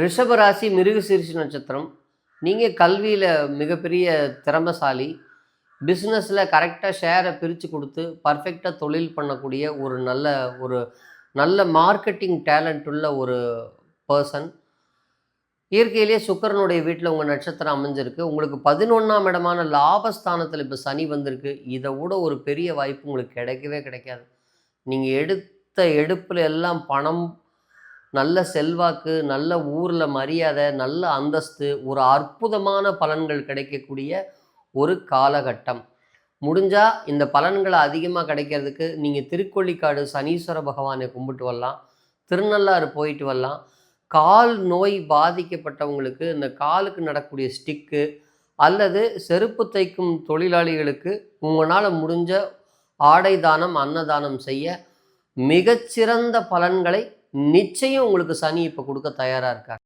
ரிஷபராசி மிருகசீரிஷ நட்சத்திரம். நீங்கள் கல்வியில் மிகப்பெரிய திறமசாலி. பிஸ்னஸில் கரெக்டாக ஷேரை பிரித்து கொடுத்து பர்ஃபெக்டாக தொழில் பண்ணக்கூடிய ஒரு நல்ல ஒரு நல்ல மார்க்கெட்டிங் டேலண்ட் உள்ள ஒரு பர்சன் இயற்கையிலேயே சுக்கரனுடைய வீட்டில் உங்கள் நட்சத்திரம் அமைஞ்சிருக்கு. உங்களுக்கு பதினொன்றாம் இடமான லாபஸ்தானத்தில் இப்போ சனி வந்திருக்கு. இதை விட ஒரு பெரிய வாய்ப்பு உங்களுக்கு கிடைக்கவே கிடைக்காது. நீங்கள் எடுத்த எடுப்பில் எல்லாம் பணம் நல்ல செல்வாக்கு நல்ல ஊரில் மரியாதை நல்ல அந்தஸ்து ஒரு அற்புதமான பலன்கள் கிடைக்கக்கூடிய ஒரு காலகட்டம். முடிஞ்சால் இந்த பலன்களை அதிகமாக கிடைக்கிறதுக்கு நீங்கள் திருக்கொள்ளிக்காடு சனீஸ்வர பகவானை கும்பிட்டு வரலாம். திருநள்ளாறு போயிட்டு வரலாம். கால் நோய் பாதிக்கப்பட்டவங்களுக்கு இந்த காலுக்கு நடக்கக்கூடிய ஸ்டிக்கு அல்லது செருப்பு தைக்கும் தொழிலாளிகளுக்கு உங்களால் முடிஞ்ச ஆடை தானம் அன்னதானம் செய்ய மிகச்சிறந்த பலன்களை நிச்சயம் உங்களுக்கு சனி இப்போ கொடுக்க தயாராக இருக்கார்.